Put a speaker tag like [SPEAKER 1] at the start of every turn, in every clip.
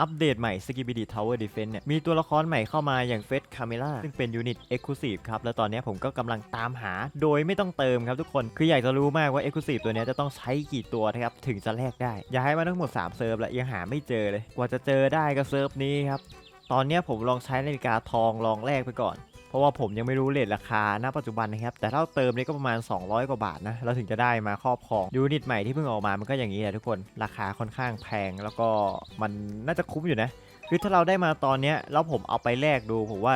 [SPEAKER 1] อัปเดตใหม่ s k i b i d i Tower Defense เนี่ยมีตัวละครใหม่เข้ามาอย่างเฟสคาเมล่าซึ่งเป็นยูนิต Exclusive ครับ แล้วตอนนี้ผมก็กำลังตามหาโดยไม่ต้องเติมครับทุกคน คืออยากจะรู้มากว่า Exclusive ตัวนี้จะต้องใช้กี่ตัวนะครับ ถึงจะแลกได้ อยากให้มาทั้งหมด 3 เซิร์ฟแล้วยังหาไม่เจอเลย กว่าจะเจอได้ก็เซิร์ฟนี้ครับตอนนี้ผมลองใช้นาฬิกาทองลองแลกไปก่อน เพราะว่าผมยังไม่รู้เลทราคาณปัจจุบันนะครับ แต่ถ้าเติมนี่ก็ประมาณ 200 กว่าบาทนะ เราถึงจะได้มาครอบครองยูนิตใหม่ที่เพิ่งออกมา มันก็อย่างนี้แหละทุกคน ราคาค่อนข้างแพง แล้วก็มันน่าจะคุ้มอยู่นะ คือถ้าเราได้มาตอนเนี้ยแล้วผมเอาไปแลกดูผมว่า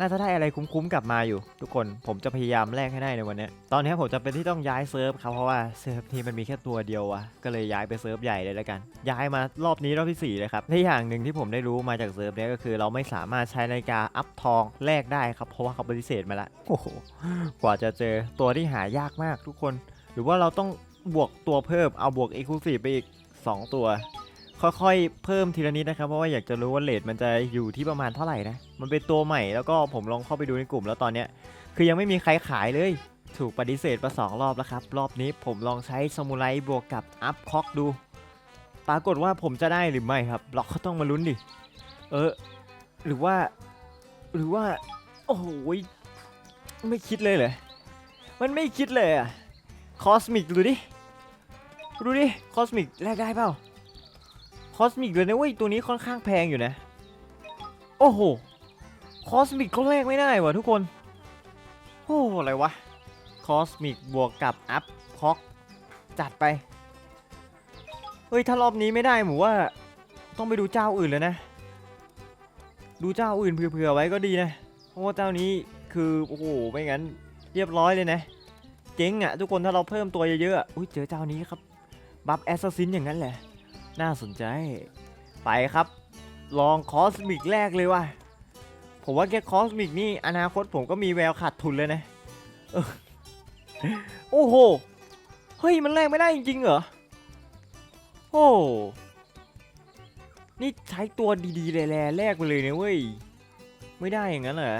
[SPEAKER 1] น่าจะได้อะไรคุ้มๆกลับมาอยู่ ทุกคนผมจะพยายามแลกให้ได้ในวันนี้ตอนนี้ผมจะเป็นที่ต้องย้ายเซิร์ฟครับเพราะว่าเซิร์ฟนี้มันมีแค่ตัวเดียวอะก็เลยย้ายไปเซิร์ฟใหญ่เลยแล้วกัน ย้ายมารอบนี้รอบที่สี่เลยครับและอย่างหนึ่งที่ผมได้รู้มาจากเซิร์ฟนี้ก็คือ เราไม่สามารถใช้นาฬิกาอัพทองแลกได้ครับเพราะว่าเขาปฏิเสธมาละโอ้โหกว่าจะเจอตัวที่หายากมากทุกคน หรือว่าเราต้องบวกตัวเพิ่มเอาบวก Exclusive ไปอีก 2 ตัว ค่อยๆ เพิ่มทีละนิดนะครับ เพราะว่าอยากจะรู้ว่าเลทมันจะอยู่ที่ประมาณเท่าไหร่นะ มันเป็นตัวใหม่แล้วก็ผมลองเข้าไปดูในกลุ่มแล้วตอนเนี้ย คือยังไม่มีใครขายเลย ถูกปฏิเสธมาสองรอบแล้วครับ รอบนี้ผมลองใช้สมุไรบวกกับอัพคอกดู ปรากฏว่าผมจะได้หรือไม่ครับเราก็ต้องมาลุ้นดิ เออ หรือว่า หรือว่า โอ้โหยไม่คิดเลยเหรอมันไม่คิดเลยอะคอสมิกดูดิ ดูดิ คอสมิกแลกได้เปล่า คอสมิกเลยนะเว้ยตัวนี้ค่อนข้างแพงอยู่นะ โอ้โห คอสมิกก็แลกไม่ได้ว่ะทุกคน โอ้อะไรวะ คอสมิกบวกกับอัพคอกจัดไป เฮ้ยถ้ารอบนี้ไม่ได้หมูว่า ต้องไปดูเจ้าอื่นเลยนะ ดูเจ้าอื่นเผื่อๆไว้ก็ดีนะ เพราะว่าเจ้านี้คือโอ้โหไม่งั้นเรียบร้อยเลยนะเจ๊งอะทุกคนถ้าเราเพิ่มตัวเยอะๆอะอุ้ยเจอเจ้านี้ครับบัฟแอสซัสซินอย่างนั้นแหละ น่าสนใจ ไปครับ ลองคอสมิกแรกเลยว่ะ ผมว่าแค่คอสมิกนี่อนาคตผมก็มีแววขาดทุนเลยนะโอ้โห เฮ้ย มันแลกไม่ได้จริงๆเหรอ โอ้ นี่ใช้ตัวดีๆแลๆแลกไปเลยนะเว้ย ไม่ได้อย่างนั้นเหรอ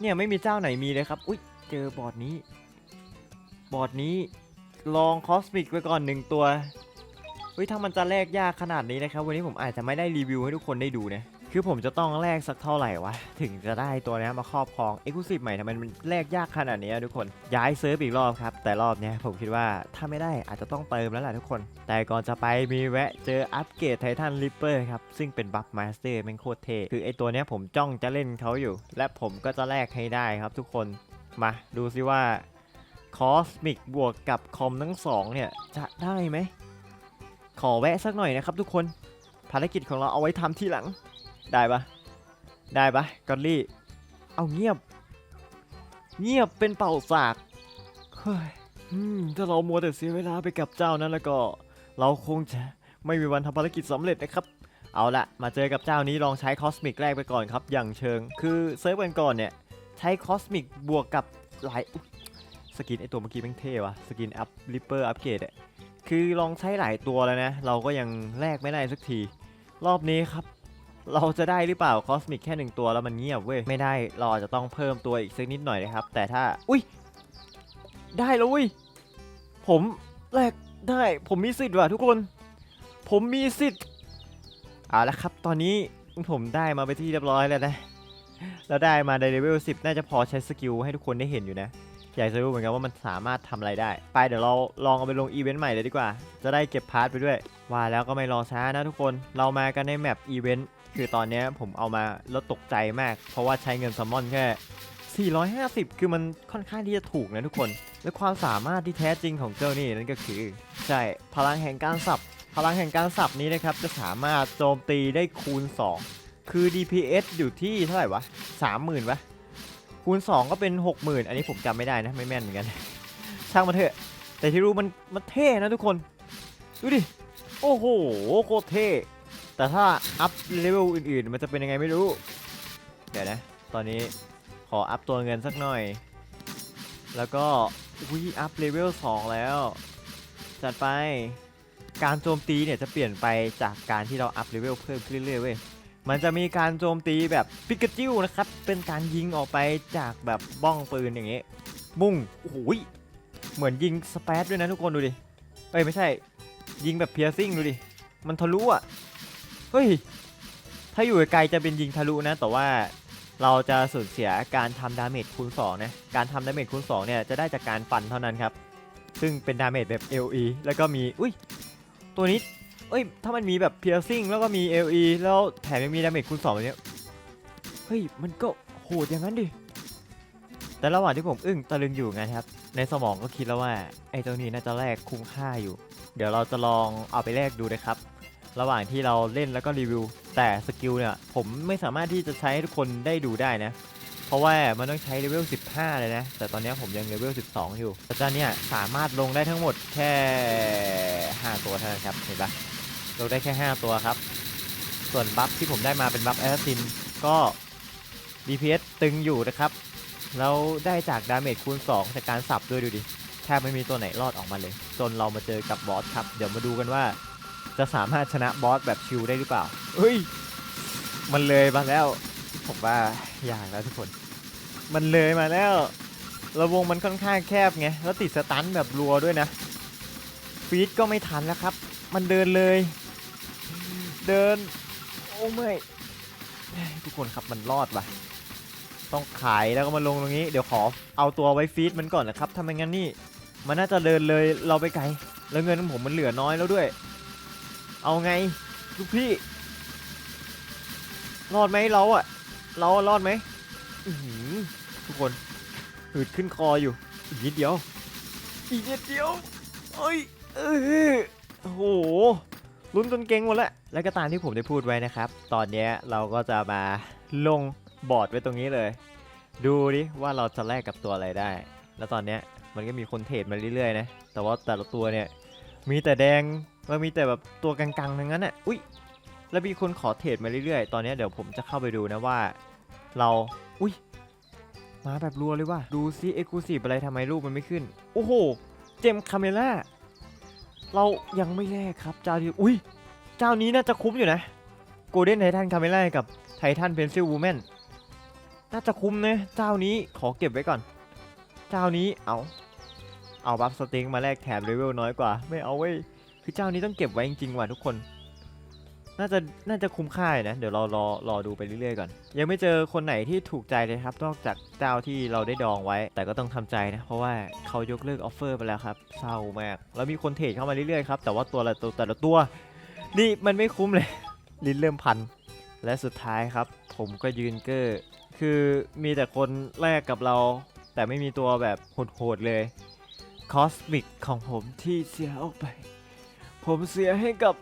[SPEAKER 1] เนี่ยไม่มีเจ้าไหนมีเลยครับ อุ้ยเจอบอร์ดนี้ บอร์ดนี้ลองคอสมิกไปก่อนหนึ่งตัว เฮ้ยถ้ามันจะแลกยากขนาดนี้นะครับ วันนี้ผมอาจจะไม่ได้รีวิวให้ทุกคนได้ดูนะคือผมจะต้องแลกสักเท่าไหร่วะ ถึงจะได้ตัวนี้มาครอบครองเอ็กซ์คลูซีฟใหม่ทำไมมันแลกยากขนาดนี้ทุกคนย้ายเซิร์ฟอีกรอบครับ แต่รอบนี้ผมคิดว่าถ้าไม่ได้อาจจะต้องเติมแล้วแหละทุกคน แต่ก่อนจะไปมีแวะเจออัปเกรดไททันริปเปอร์ครับ ซึ่งเป็นบัฟมาสเตอร์แม่งโคตรเท่คือไอตัวนี้ผมจ้องจะเล่นเขาอยู่ และผมก็จะแลกให้ได้ครับทุกคนมาดูซิว่าคอสมิกบวกกับคอมทั้งสองเนี่ยจะได้ไหม ขอแวะสักหน่อยนะครับทุกคน ภารกิจของเราเอาไว้ทำที่หลัง ได้ปะได้ปะกอลลี่ เอาเงียบ เงียบเป็นเป่าสาก เฮ้ยอืมถ้าเรามัวแต่เสียเวลาไปกับเจ้านั้นแล้วก็ เราคงจะไม่มีวันทำภารกิจสำเร็จนะครับ เอาละมาเจอกับเจ้านี้ลองใช้คอสมิกแรกไปก่อนครับ อย่างเชิง คือเซิร์ฟกันก่อนเนี่ย ใช้คอสมิกบวกกับหลายสกินไอตัวเมื่อกี้แม่งเท่วะสกินอัพริปเปอร์อัพเกรดอะ คือลองใช้หลายตัวแล้วนะ เราก็ยังแลกไม่ได้สักที รอบนี้ครับ เราจะได้หรือเปล่าคอสมิกแค่หนึ่งตัวแล้วมันเงียบเว้ย ไม่ได้เราอาจจะต้องเพิ่มตัวอีกสักนิดหน่อยนะครับ แต่ถ้า อุ้ย ได้แล้วอุ้ย ผมแลกได้ ผมมีสิทธิ์ว่ะทุกคน ผมมีสิทธิ์เอาละครับ ตอนนี้ผมได้มาไปที่เรียบร้อยแล้วนะ แล้วได้มาในเลเวล10 น่าจะพอใช้สกิลให้ทุกคนได้เห็นอยู่นะ อยากจะรู้เหมือนกันว่ามันสามารถทำอะไรได้ ไปเดี๋ยวเราลองเอาไปลงอีเวนต์ใหม่เลยดีกว่า จะได้เก็บพาร์ทไปด้วย ว่าแล้วก็ไม่รอช้านะทุกคน เรามากันในแมปอีเวนต์ คือตอนนี้ผมเอามาแล้วตกใจมาก เพราะว่าใช้เงินซัมมอนแค่450 คือมันค่อนข้างที่จะถูกนะทุกคน และความสามารถที่แท้จริงของเจ้านี่นั่นก็คือ ใช่ พลังแห่งการสับ พลังแห่งการสับนี้นะครับ จะสามารถโจมตีได้คูณ 2 คือ DPS อยู่ที่เท่าไหร่วะ 30,000วะ คูณ 2 ก็เป็น 60,000 อันนี้ผมจำไม่ได้นะไม่แม่นเหมือนกัน ช่างมันเถอะ แต่ที่รู้มันมันเท่นะทุกคน ดูดิ โอ้โหโคตรเท่ แต่ถ้าอัพเลเวลอื่นๆ มันจะเป็นยังไงไม่รู้ เดี๋ยวนะ ตอนนี้ขออัพตัวเงินสักหน่อย แล้วก็วิอัพเลเวล2แล้ว จัดไปการโจมตีเนี่ยจะเปลี่ยนไปจากการที่เราอัพเลเวลเพิ่มขึ้นเรื่อยๆเว้ย มันจะมีการโจมตีแบบปิกาจิวนะครับ เป็นการยิงออกไปจากแบบบ้องปืนอย่างเงี้ยบุ้งโอ้โหยเหมือนยิงสเปซด้วยนะทุกคนดูดิเอ้ยไม่ใช่ ยิงแบบเพียร์ซิ่งดูดิ มันทะลุอะ เฮ้ย ถ้าอยู่ไกลจะเป็นยิงทะลุนะ แต่ว่าเราจะสูญเสียการทำดาเมจคูณ2นะ การทำดาเมจคูณ2เนี่ยจะได้จากการฟันเท่านั้นครับ ซึ่งเป็นดาเมจแบบ LE แล้วก็มี อุ้ย ตัวนี้ เอ้ย ถ้ามันมีแบบ piercing แล้วก็มี LE แล้วแถมยังมีดาเมจคูณ2แบบนี้เฮ้ย มันก็โหดอย่างนั้นดิ แต่ระหว่างที่ผมอึ้งตะลึงอยู่ไงครับ ในสมองก็คิดแล้วว่า ไอ้ตัวนี้น่าจะแลกคุ้มค่าอยู่ เดี๋ยวเราจะลองเอาไปแลกดูนะครับ ระหว่างที่เราเล่นแล้วก็รีวิว แต่สกิลเนี่ยผมไม่สามารถที่จะใช้ให้ทุกคนได้ดูได้นะเพราะว่ามันต้องใช้เลเวล 15 เลยนะ แต่ตอนนี้ผมยังเลเวล 12 อยู่แต่ตอนนี้สามารถลงได้ทั้งหมดแค่ 5 ตัวเท่านั้นครับ เห็นปะ ลงได้แค่ 5 ตัวครับ ส่วนบัฟที่ผมได้มาเป็นบัฟแอสซินก็ DPS ตึงอยู่นะครับแล้วได้จากดาเมจคูณ 2 จากการสับด้วยดูดิแทบไม่มีตัวไหนรอดออกมาเลย จนเรามาเจอกับบอสครับ เดี๋ยวมาดูกันว่า จะสามารถชนะบอสแบบชิลได้หรือเปล่าเฮ้ย มันเลยมาแล้ว ผมว่ายากแล้วทุกคน มันเลยมาแล้วระวงมันค่อนข้างแคบไง แล้วติดสตันแบบรัวด้วยนะฟีดก็ไม่ทันแล้วครับ มันเดินเลย เดิน โอ้ไม่ทุกคนครับมันรอดว่ะ ต้องขายแล้วก็มาลงตรงนี้ เดี๋ยวขอเอาตัวไว้ฟีดมันก่อนนะครับถ้าไมงั้นนี่ มันน่าจะเดินเลยเราไปไกล แล้วเงินของผมมันเหลือน้อยแล้วด้วย เอาไงลูกพี่ รอดไหมเราอะเรารอดไหมทุกคนหืดขึ้นคออยู่ อีกนิดเดียว อีกนิดเดียวเอ้ยเออโอ้โห ลุ้นจนเก่งหมดแล้วแล้วก็ตามที่ผมได้พูดไว้นะครับ ตอนนี้เราก็จะมาลงบอร์ดไว้ตรงนี้เลย ดูดิว่าเราจะแลกกับตัวอะไรได้ แล้วตอนนี้มันก็มีคนเทรดมาเรื่อยๆนะ แต่ว่าแต่ละตัวเนี่ยมีแต่แดงมันมีแต่แบบตัวกังๆทั้งนั้นอะ อุ้ยแล้วมีคนขอเทรดมาเรื่อยๆ ตอนนี้เดี๋ยวผมจะเข้าไปดูนะว่า เรา อุ้ยมาแบบรัวเลยว่ะ ดูซิเอ็กซ์คลูซีฟอะไรทำไมรูปมันไม่ขึ้น โอ้โห เจมคาเมล่า เรายังไม่แลกครับเจ้าที่อุ้ยเจ้านี้น่าจะคุ้มอยู่นะโกลเด้นไททันคาเมล่ากับไททันเพนซิลวูแมนน่าจะคุ้มนะเจ้านี้ขอเก็บไว้ก่อน เจ้านี้เอาเอาบัฟสติงมาแลกแถบเลเวลน้อยกว่า ไม่เอาเว้ยคือเจ้านี้ต้องเก็บไว้จริงๆว่ะทุกคน น่าจะน่าจะคุ้มค่ายนะ เดี๋ยวเรารอรอดูไปเรื่อยๆก่อน ยังไม่เจอคนไหนที่ถูกใจเลยครับ นอกจากเจ้าที่เราได้ดองไว้ แต่ก็ต้องทำใจนะ เพราะว่าเขายกเลิกออฟเฟอร์ไปแล้วครับ เศร้ามาก แล้วมีคนเทรดเข้ามาเรื่อยๆครับ แต่ว่าตัวละตัวแต่ละตัว นี่มันไม่คุ้มเลย ลิ้นเริ่มพัน และสุดท้ายครับ ผมก็ยืนเกอร์คือมีแต่คนแลกกับเรา แต่ไม่มีตัวแบบโหดๆเลยคอสมิกของผมที่เสียออกไป ผมเสียให้กับ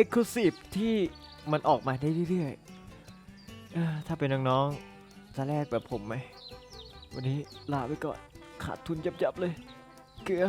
[SPEAKER 1] e x c l u s i v e ที่มันออกมาได้เรื่อยๆเอ่อถ้าเป็นน้องๆจะแลกแบบผมไหม วันนี้ลาไปก่อน ขาดทุนยับๆเลย เกลือ